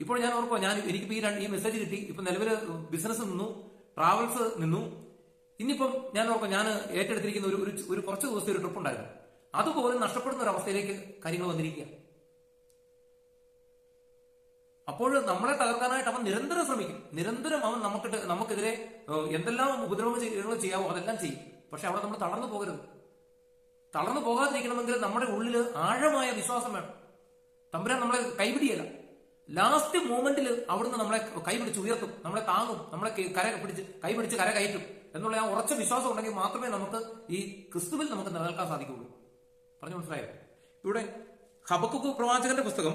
ഇപ്പോൾ ഞാൻ ഓർക്കുക ഞാൻ എനിക്ക് ഈ രണ്ട് ഈ മെസ്സേജ് കിട്ടി ഇപ്പൊ നിലവിൽ ബിസിനസ് നിന്നു ട്രാവൽസ് നിന്നു. ഇനിയിപ്പം ഞാൻ ഓർക്കുക ഞാൻ ഏറ്റെടുത്തിരിക്കുന്ന ഒരു ഒരു- കുറച്ച് ദിവസത്തെ ഒരു ട്രിപ്പ് ഉണ്ടായിരുന്നു. അതുപോലും നഷ്ടപ്പെടുന്ന ഒരു അവസ്ഥയിലേക്ക് കാര്യങ്ങൾ വന്നിരിക്കുക. അപ്പോൾ നമ്മളെ തകർക്കാനായിട്ട് അവൻ നിരന്തരം ശ്രമിക്കും. നിരന്തരം അവൻ നമുക്കിട്ട് നമുക്കെതിരെ എന്തെല്ലാം ഉപദ്രവങ്ങൾ ചെയ്യാവോ അതെല്ലാം ചെയ്യും. പക്ഷെ അവിടെ നമ്മൾ തളർന്നു പോകരുത്. തളർന്നു പോകാതിരിക്കണമെങ്കിൽ നമ്മുടെ ഉള്ളിൽ ആഴമായ വിശ്വാസം വേണം. തമ്പുരാൻ നമ്മളെ കൈപിടിയല്ല. ലാസ്റ്റ് മൂമെന്റിൽ അവിടുന്ന് നമ്മളെ കൈപിടിച്ച് ഉയർത്തും. നമ്മളെ താങ്ങും. നമ്മളെ കെ- കര പിടിച്ച് കൈപിടിച്ച് കര കയറ്റും. എന്നുള്ള ആ ഉറച്ച വിശ്വാസം ഉണ്ടെങ്കിൽ മാത്രമേ നമുക്ക് ഈ ക്രിസ്തുവിൽ നമുക്ക് നിലനിൽക്കാൻ സാധിക്കുള്ളൂ പറഞ്ഞു മനസ്സിലായോ? ഇവിടെ ഹബക്കുക്ക് പ്രവാചകന്റെ പുസ്തകം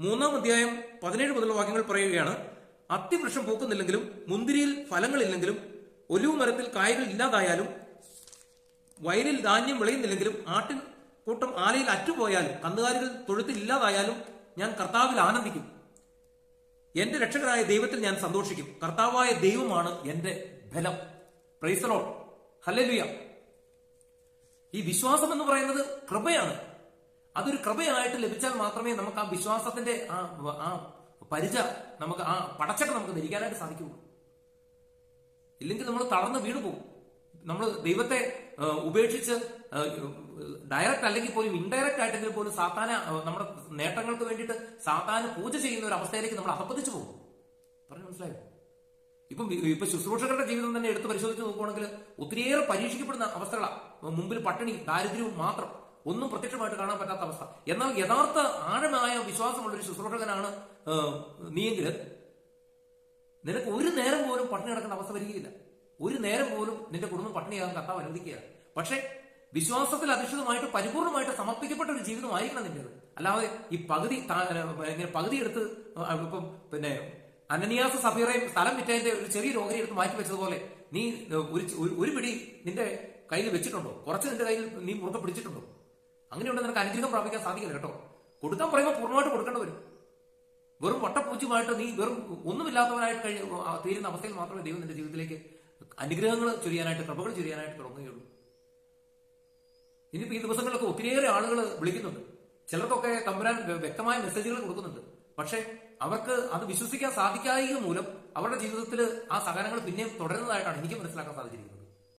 മൂന്നാം അധ്യായം പതിനേഴ് മുതലുള്ള വാക്യങ്ങൾ പറയുകയാണ് അത്തിവൃക്ഷം പൂക്കുന്നില്ലെങ്കിലും മുന്തിരിയിൽ ഫലങ്ങളില്ലെങ്കിലും ഒലിവ് മരത്തിൽ കായകൾ ഇല്ലാതായാലും വയലിൽ ധാന്യം വിളയുന്നില്ലെങ്കിലും ആട്ടിൻ കൂട്ടം ആലയിൽ അറ്റുപോയാലും കന്നുകാലികൾ തൊഴുത്തിൽ ഇല്ലാതായാലും ഞാൻ കർത്താവിൽ ആനന്ദിക്കും. എന്റെ രക്ഷകനായ ദൈവത്തിൽ ഞാൻ സന്തോഷിക്കും. കർത്താവായ ദൈവമാണ് എന്റെ ബലം. പ്രൈസലോ ഹലലുയ ഈ വിശ്വാസം എന്ന് പറയുന്നത് കൃപയാണ്. അതൊരു കൃപയായിട്ട് ലഭിച്ചാൽ മാത്രമേ നമുക്ക് ആ വിശ്വാസത്തിന്റെ ആ ആ പരിച നമുക്ക് ആ പടച്ചക്ക നമുക്ക് ധരിക്കാനായിട്ട് സാധിക്കുള്ളൂ ഇല്ലെങ്കിൽ നമ്മൾ തളർന്ന് വീണ് പോകും നമ്മൾ ദൈവത്തെ ഉപേക്ഷിച്ച് ഡയറക്റ്റ് അല്ലെങ്കിൽ പോലും ഇൻഡയറക്റ്റ് ആയിട്ടെങ്കിലും പോലും സാത്താന നമ്മുടെ നേട്ടങ്ങൾക്ക് വേണ്ടിയിട്ട് സാത്താന് പൂജ ചെയ്യുന്ന ഒരു അവസ്ഥയിലേക്ക് നമ്മൾ അഹപ്പതിച്ചു പോകും. പറഞ്ഞു മനസ്സിലായോ? ഇപ്പം ഇപ്പൊ ശുശ്രൂഷകരുടെ ജീവിതം തന്നെ എടുത്ത് പരിശോധിച്ച് നോക്കുവാണെങ്കിൽ ഒത്തിരിയേറെ പരീക്ഷിക്കപ്പെടുന്ന അവസ്ഥകളാണ് മുമ്പിൽ പട്ടിണി ദാരിദ്ര്യവും മാത്രം ഒന്നും പ്രത്യക്ഷമായിട്ട് കാണാൻ പറ്റാത്ത അവസ്ഥ. എന്നാൽ യഥാർത്ഥ ആഴമായ വിശ്വാസമുള്ള ഒരു ശുശ്രൂഷകനാണ് നീയെങ്കിൽ നിനക്ക് ഒരു നേരം പോലും പട്ടിണി കിടക്കേണ്ട അവസ്ഥ വരികയില്ല. ഒരു നേരം പോലും നിന്റെ കുടുംബം പട്ടിണിയാകാൻ കർത്താവ് അനുവദിക്കുക പക്ഷേ വിശ്വാസത്തിൽ അധിഷ്ഠിതമായിട്ട് പരിപൂർണമായിട്ട് സമർപ്പിക്കപ്പെട്ട ഒരു ജീവിതമായിരിക്കണം നിന്റേത് അല്ലാതെ ഈ പകുതി പകുതി എടുത്ത് ഇപ്പം പിന്നെ അനന്യാസ സഫീറയും സ്ഥലം വിറ്റതിന്റെ ഒരു ചെറിയ രോഗിയെ എടുത്ത് മാറ്റി വെച്ചതുപോലെ നീ ഒരു ഒരു- പിടി നിന്റെ കയ്യിൽ വെച്ചിട്ടുണ്ടോ? കുറച്ച് നിന്റെ കയ്യിൽ നീ മുറുക്കെ പിടിച്ചിട്ടുണ്ടോ? അങ്ങനെയുണ്ട് നിനക്ക് അനുഗ്രഹം പ്രാപിക്കാൻ സാധിക്കില്ല കേട്ടോ. കൊടുക്കാൻ പറയുമ്പോൾ പൂർണമായിട്ട് കൊടുക്കേണ്ടി വരും. വെറും വട്ടപ്പൂച്ചുമായിട്ട് നീ വെറും ഒന്നുമില്ലാത്തവനായിട്ട് കഴി തീരുന്ന അവസ്ഥയിൽ മാത്രമേ ദൈവം നിന്റെ ജീവിതത്തിലേക്ക് അനുഗ്രഹങ്ങൾ ചൊരിയാനായിട്ട് കൃപകൾ ചൊരിയാനായിട്ട് തുടങ്ങുകയുള്ളൂ. ഇനിയിപ്പോൾ ഈ ദിവസങ്ങളിലൊക്കെ ഒത്തിരിയേറെ ആളുകൾ വിളിക്കുന്നുണ്ട്. ചിലർക്കൊക്കെ തമ്പുരാൻ വ്യക്തമായ മെസ്സേജുകൾ കൊടുക്കുന്നുണ്ട്. പക്ഷേ അവർക്ക് അത് വിശ്വസിക്കാൻ സാധിക്കായിക മൂലം അവരുടെ ജീവിതത്തിൽ ആ സഹനങ്ങൾ പിന്നെയും തുടരുന്നതായിട്ടാണ് എനിക്ക് മനസ്സിലാക്കാൻ സാധിച്ചിരിക്കുന്നത്.